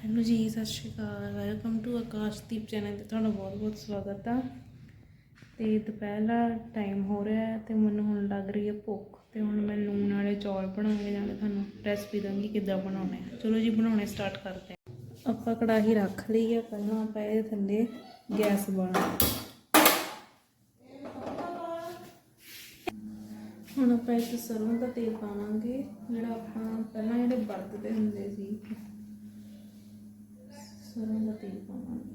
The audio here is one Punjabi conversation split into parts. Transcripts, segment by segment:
ਹੈਲੋ ਜੀ, ਸਤਿ ਸ਼੍ਰੀ ਅਕਾਲ। ਵੈਲਕਮ ਟੂ ਆਕਾਸ਼ਦੀਪ ਚੈਨਲ ਤੇ ਤੁਹਾਡਾ ਬਹੁਤ-ਬਹੁਤ ਸਵਾਗਤ ਆ। ਤੇ ਦੁਪਹਿਰ ਦਾ ਟਾਈਮ ਹੋ ਰਿਹਾ ਹੈ ਤੇ ਮੈਨੂੰ ਹੁਣ ਲੱਗ ਰਹੀ ਹੈ ਭੁੱਖ। ਤੇ ਹੁਣ ਮੈਂ ਲੂਣ ਵਾਲੇ ਚੌਲ ਬਣਾਉਂਗੀ ਨਾਲੇ ਤੁਹਾਨੂੰ ਰੈਸਪੀ ਦਾਂਗੀ ਕਿੱਦਾਂ ਬਣਾਉਣੇ ਆ। ਚਲੋ ਜੀ, ਬਣਾਉਣੇ ਸਟਾਰਟ ਕਰਦੇ ਹਾਂ। ਆਪਾਂ ਕੜਾਹੀ ਰੱਖ ਲਈ ਆ ਪਹਿਲਾਂ ਆਪਾਂ ਇਹਦੇ ਥੱਲੇ ਗੈਸ ਬਾਲਣਾ ਹੁਣ ਆਪਾਂ ਇਸ ਸਰੋਂ ਦਾ ਤੇਲ ਪਾਵਾਂਗੇ, ਜਿਹੜਾ ਆਪਾਂ ਪਹਿਲਾਂ ਜਿਹੜੇ ਵਰਤਦੇ ਹੁੰਦੇ ਸੀ ਸਰੋਂ ਦਾ ਤੇਲ ਪਾਵਾਂਗੇ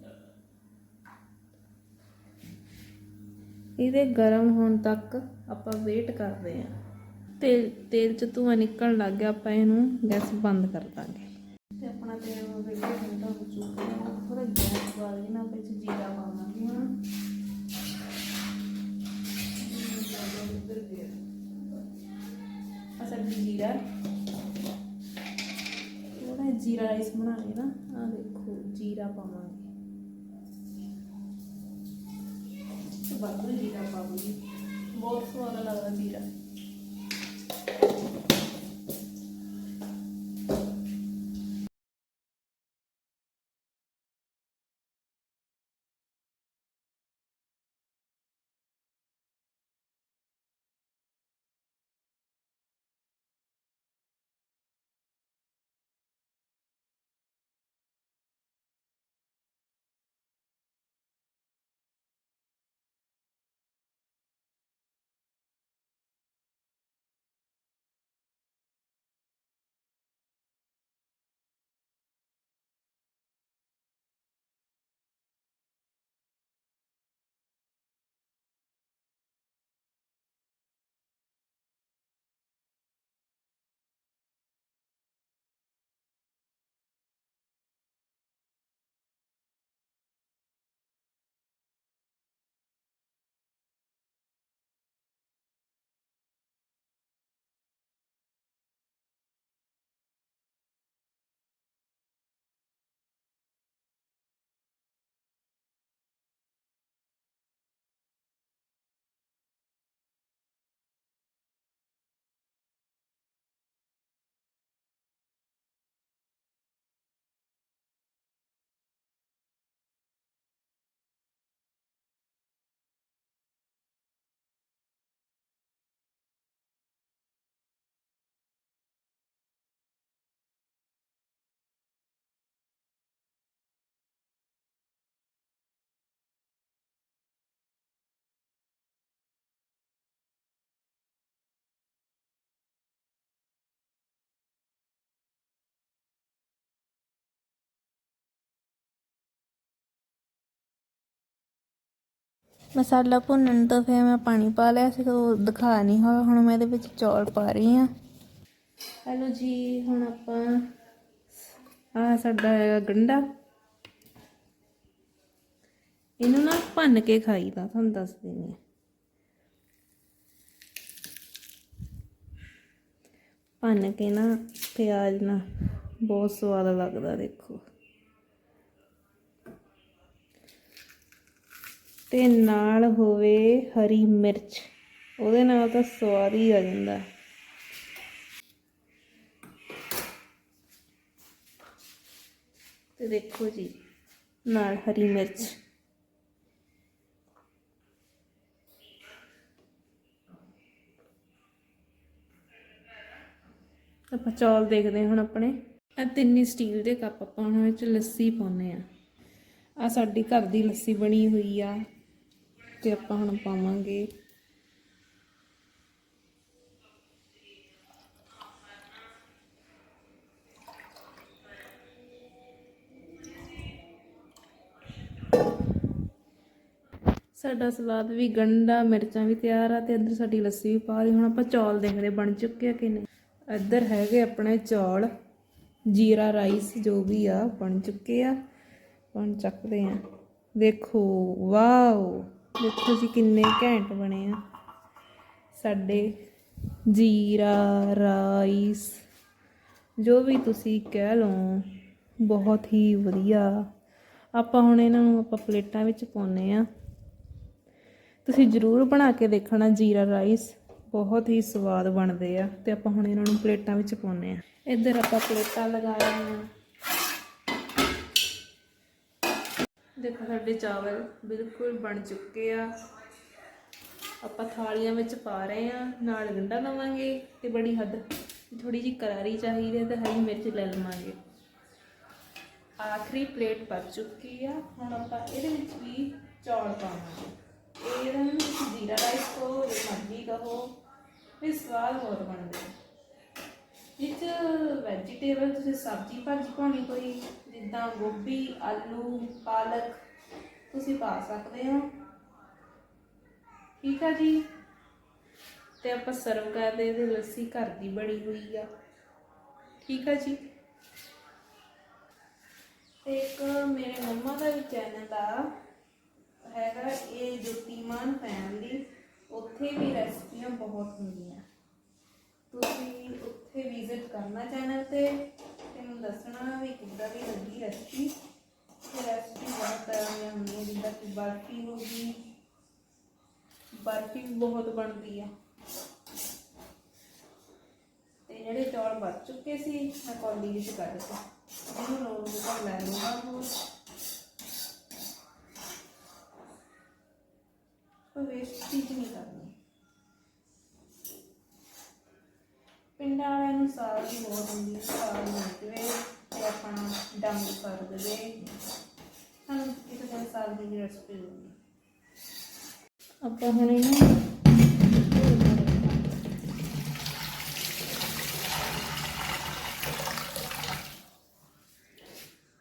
ਇਹਦੇ ਗਰਮ ਹੋਣ ਤੱਕ ਆਪਾਂ ਵੇਟ ਕਰਦੇ ਆਂ ਤੇਲ ਤੇਲ ਚ ਧੂੰਆਂ ਨਿਕਲਣ ਲੱਗ ਗਿਆ, ਆਪਾਂ ਇਹਨੂੰ ਗੈਸ ਬੰਦ ਕਰ ਦਾਂਗੇ। ਤੇ ਆਪਣਾ ਤੇਲ ਹੋ ਗਿਆ ਠੰਡਾ ਹੋ ਚੁੱਕਾ ਥੋੜਾ ਗੈਸ ਬਾਲ ਕੇ ਆਪਾਂ ਇਹ ਜੀਰਾ ਪਾਵਾਂਗੇ ਹੁਣ। ਅਸਲ ਜੀਰਾ। ਥੋੜਾ ਜੀਰਾ ਰਾਈਸ ਬਣਾਉਣੇ ਨਾ। ਆ ਦੇਖੋ, ਜੀਰਾ ਪਾਵਾਂਗੇ। ਤੇ ਬਾਅਦ ਵਿੱਚ ਜੀਰਾ ਬਹੁਤ ਸੋਹਣਾ ਲੱਗਦਾ ਜੀਰਾ। ਮਸਾਲਾ ਭੁੰਨਣ ਤੋਂ ਫਿਰ ਮੈਂ ਪਾਣੀ ਪਾ ਲਿਆ ਸੀ ਉਹ ਦਿਖਾ ਨਹੀਂ ਹੋਇਆ। ਹੁਣ ਮੈਂ ਇਹਦੇ ਵਿੱਚ ਚੌਲ ਪਾ ਰਹੀ ਹਾਂ। ਹੈਲੋ ਜੀ, ਹੁਣ ਆਪਾਂ ਆ ਸਾਡਾ ਹੈਗਾ ਗੰਡਾ। ਇਹਨੂੰ ਨਾ ਭੰਨ ਕੇ ਖਾਈਦਾ ਤੁਹਾਨੂੰ ਦੱਸ ਦਿੰਦੀ ਹਾਂ। ਭੰਨ ਕੇ ਨਾ ਪਿਆਜ਼ ਨਾ ਬਹੁਤ ਸਵਾਦ ਲੱਗਦਾ, ਦੇਖੋ। ਤੇ ਨਾਲ ਹੋਵੇ ਹਰੀ ਮਿਰਚ। ਉਹਦੇ ਨਾਲ ਤਾਂ ਸਵਾਦ ਹੀ ਆ ਜਾਂਦਾ। ਤੇ ਦੇਖੋ ਜੀ, ਨਾਲ ਹਰੀ ਮਿਰਚ। ਆਪਾਂ ਚੌਲ ਦੇਖਦੇ ਹਾਂ ਹੁਣ ਆਪਣੇ। ਇਹ ਤਿੰਨ ਸਟੀਲ ਦੇ ਕੱਪ ਆਪਾਂ ਉਹਨਾਂ ਵਿੱਚ ਲੱਸੀ ਪਾਉਨੇ ਆ ਆ ਸਾਡੀ ਘਰ ਦੀ ਲੱਸੀ ਬਣੀ ਹੋਈ ਆ। ਤੇ ਆਪਾਂ ਹੁਣ ਪਾਵਾਂਗੇ। ਸਾਡਾ ਸਲਾਦ ਵੀ ਗੰਡਾ, ਮਿਰਚਾਂ ਵੀ ਤਿਆਰ ਆ ਤੇ ਅੰਦਰ ਸਾਡੀ ਲੱਸੀ ਵੀ ਪਾ ਲਈ। ਹੁਣ ਆਪਾਂ ਚੌਲ ਦੇਖਦੇ ਬਣ ਚੁੱਕੇ ਆ ਕਿ ਨਹੀਂ। ਇੱਧਰ ਹੈਗੇ ਆਪਣੇ ਚੌਲ, ਜੀਰਾ ਰਾਈਸ ਜੋ ਵੀ ਆ ਬਣ ਚੁੱਕੇ ਆ। ਹੁਣ ਚੱਕਦੇ ਆ ਦੇਖੋ, ਵਾਓ! ਦੇਖੋ ਜੀ ਕਿੰਨੇ ਘੈਂਟ ਬਣੇ ਆ। ਸਾਡੇ ਜੀਰਾ, ਰਾਈਸ, ਜੋ ਵੀ ਤੁਸੀਂ ਕਹਿ ਲਓ, ਬਹੁਤ ਹੀ ਵਧੀਆ। ਆਪਾਂ ਹੁਣ ਇਹਨਾਂ ਨੂੰ ਆਪਾਂ ਪਲੇਟਾਂ ਵਿੱਚ ਪਾਉਨੇ ਆ। ਤੁਸੀਂ ਜ਼ਰੂਰ ਬਣਾ ਕੇ ਦੇਖਣਾ ਜੀਰਾ, ਰਾਈਸ। ਬਹੁਤ ਹੀ ਸਵਾਦ ਬਣਦੇ ਆ ਤੇ ਆਪਾਂ ਹੁਣ ਇਹਨਾਂ ਨੂੰ ਪਲੇਟਾਂ ਵਿੱਚ ਪਾਉਨੇ ਆ। ਇੱਧਰ ਆਪਾਂ ਪਲੇਟਾਂ ਲਗਾਈਆਂ ਦੇਖੋ, ਸਾਡੇ ਚਾਵਲ ਬਿਲਕੁਲ ਬਣ ਚੁੱਕੇ ਆ। ਆਪਾਂ ਥਾਲੀਆਂ ਵਿੱਚ ਪਾ ਰਹੇ ਆ ਨਾਲ ਗੰਢਾ ਲਵਾਂਗੇ ਤੇ ਬੜੀ ਹੱਦ ਥੋੜੀ ਜਿਹੀ ਕਰਾਰੀ ਚਾਹੀਦੀ ਹੈ ਤੇ ਹਰੀ ਮਿਰਚ ਲੈ ਲਵਾਂਗੇ। ਆਖਰੀ ਪਲੇਟ ਭਰ ਚੁੱਕੀ ਆ। ਹੁਣ ਆਪਾਂ ਇਹਦੇ ਵਿੱਚ ਵੀ ਚੌਲ ਪਾਵਾਂਗੇ। ਇਹਦੇ ਵਿੱਚ ਜੀਰਾ ਰਾਈਸ ਕਹੋ ਜਾਂ ਮਰਜ਼ੀ ਕਹੋ ਵੀ ਸਵਾਦ ਹੋਰ ਬਣਦੇ ਆ। ਵਿੱਚ ਵੈਜੀਟੇਬਲ ਤੁਸੀਂ ਸਬਜ਼ੀ, ਭਾਜੀ ਪਾਉਣੀ ਕੋਈ ਜਿੱਦਾਂ ਗੋਭੀ, ਆਲੂ, ਪਾਲਕ, ਤੁਸੀਂ ਪਾ ਸਕਦੇ ਹੋ। ਠੀਕ ਆ ਜੀ? ਤੇ ਆਪਾਂ ਸਰਵ ਕਰਦੇ ਤੇ ਲੱਸੀ ਘਰ ਦੀ ਬਣੀ ਹੋਈ ਆ। ਠੀਕ ਆ ਜੀ? ਤੇ ਇੱਕ ਮੇਰੇ ਮੰਮਾ ਦਾ ਵੀ ਚੈਨਲ ਆ। ਹੈਗਾ ਇਹ ਜੋਤੀਮਾਨ ਫੈਮਲੀ ਉੱਥੇ ਵੀ ਰੈਸਪੀਆਂ ਬਹੁਤ ਹੁੰਦੀਆਂ। ਤੁਸੀਂ ਉੱਥੇ ਵਿਜ਼ਿਟ ਕਰਨਾ ਚੈਨਲ ਤੇ। ਦੱਸਣਾ ਵੀ ਕਿੱਦਾਂ ਦੀ ਲੱਗੀ ਰੈਸਪੀ ਤੇ ਰੈਸਪੀ ਬਹੁਤ ਤਰ੍ਹਾਂ ਦੀਆਂ ਹੁੰਦੀਆਂ, ਜਿੱਦਾਂ ਕਿ ਬਰਫੀ ਹੋ ਗਈ। ਬਰਫੀ ਵੀ ਬਹੁਤ ਬਣਦੀ ਆ। ਤੇ ਜਿਹੜੇ ਚੌਲ ਬਚ ਚੁੱਕੇ ਸੀ, ਮੈਂ ਕੌਲੀ ਵਿੱਚ ਕੱਢ ਦਿੱਤੇ ਜਿਹਨੂੰ ਲੋੜ ਹੋਵੇ ਤਾਂ ਲੂੰਗਾ ਹੋਰ ਕੋਈ ਵੇਸਟ ਚੀਜ਼ ਨਹੀਂ ਕਰਨੀ ਪਿੰਡਾਂ ਵਾਲਿਆਂ ਨੂੰ ਸਾਗ ਦੀ ਬਹੁਤ ਹੁੰਦੀ ਹੈ ਸਾਗ ਬਣ ਜਵੇ ਤੇ ਆਪਣਾ ਡੰਗ ਕਰ ਦੇਵੇ। ਸਾਨੂੰ ਕਿਸੇ ਦਿਨ ਸਾਗ ਦੀ ਰੈਸਪੀ ਹੋਊਗੀ ਆਪਾਂ ਹੁਣ ਇਹਨੂੰ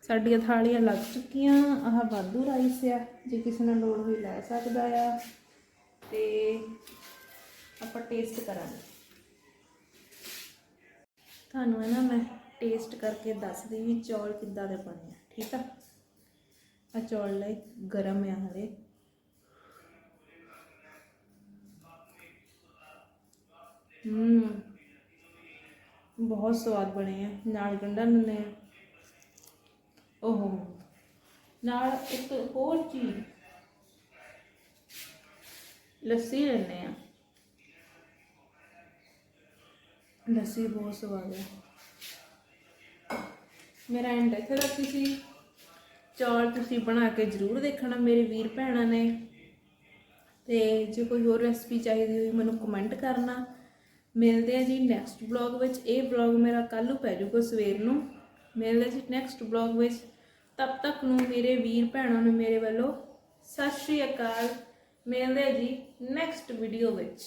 ਸਾਡੀਆਂ ਥਾਲੀਆਂ ਲੱਗ ਚੁੱਕੀਆਂ, ਆਹ ਵਾਧੂ ਰਾਈਸ ਆ, ਜੇ ਕਿਸੇ ਨੂੰ ਲੋੜ ਹੋਈ ਲੈ ਸਕਦਾ ਆ। ਤੇ ਆਪਾਂ ਟੇਸਟ ਕਰਾਂਗੇ। ਤੁਹਾਨੂੰ ਹੈ ਨਾ ਮੈਂ ਟੇਸਟ ਕਰਕੇ ਦੱਸਦੀ ਵੀ ਚੌਲ ਕਿੱਦਾਂ ਦੇ ਬਣੇ ਆ, ਠੀਕ ਆ? ਆ ਚੌਲ ਲਈ ਗਰਮ ਆ ਹਰੇ ਹੂੰ, ਬਹੁਤ ਸਵਾਦ ਬਣੇ ਆ, ਨਾਲ ਗੰਢਾ ਨਨੇ ਆ। ਓਹੋ, ਨਾਲ ਇੱਕ ਹੋਰ ਚੀਜ਼, ਲੱਸੀ ਲੈਣੇ ਆ। ਲੱਸੀ ਬਹੁਤ ਸਵਾਦ ਹੈ। ਮੇਰਾ ਐਂਡ ਇੱਥੇ ਤੱਕ ਸੀ ਚੌਲ ਤੁਸੀਂ ਬਣਾ ਕੇ ਜ਼ਰੂਰ ਦੇਖਣਾ ਮੇਰੇ ਵੀਰ ਭੈਣਾਂ ਨੇ। ਤੇ ਜੇ ਕੋਈ ਹੋਰ ਰੈਸਪੀ ਚਾਹੀਦੀ ਹੋਈ ਮੈਨੂੰ ਕਮੈਂਟ ਕਰਨਾ। ਮਿਲਦੇ ਆ ਜੀ ਨੈਕਸਟ ਵਲੌਗ ਵਿੱਚ। ਇਹ ਵਲੌਗ ਮੇਰਾ ਕੱਲ੍ਹ ਨੂੰ ਪੈ ਜਾਊਗਾ ਸਵੇਰ ਨੂੰ। ਮਿਲਦੇ ਜੀ ਨੈਕਸਟ ਵਲੌਗ ਵਿੱਚ। ਤਬ ਤੱਕ ਨੂੰ ਮੇਰੇ ਵੀਰ ਭੈਣਾਂ ਨੂੰ ਮੇਰੇ ਵੱਲੋਂ ਸਤਿ ਸ਼੍ਰੀ ਅਕਾਲ। ਮਿਲਦੇ ਆ ਜੀ ਨੈਕਸਟ ਵੀਡੀਓ ਵਿੱਚ।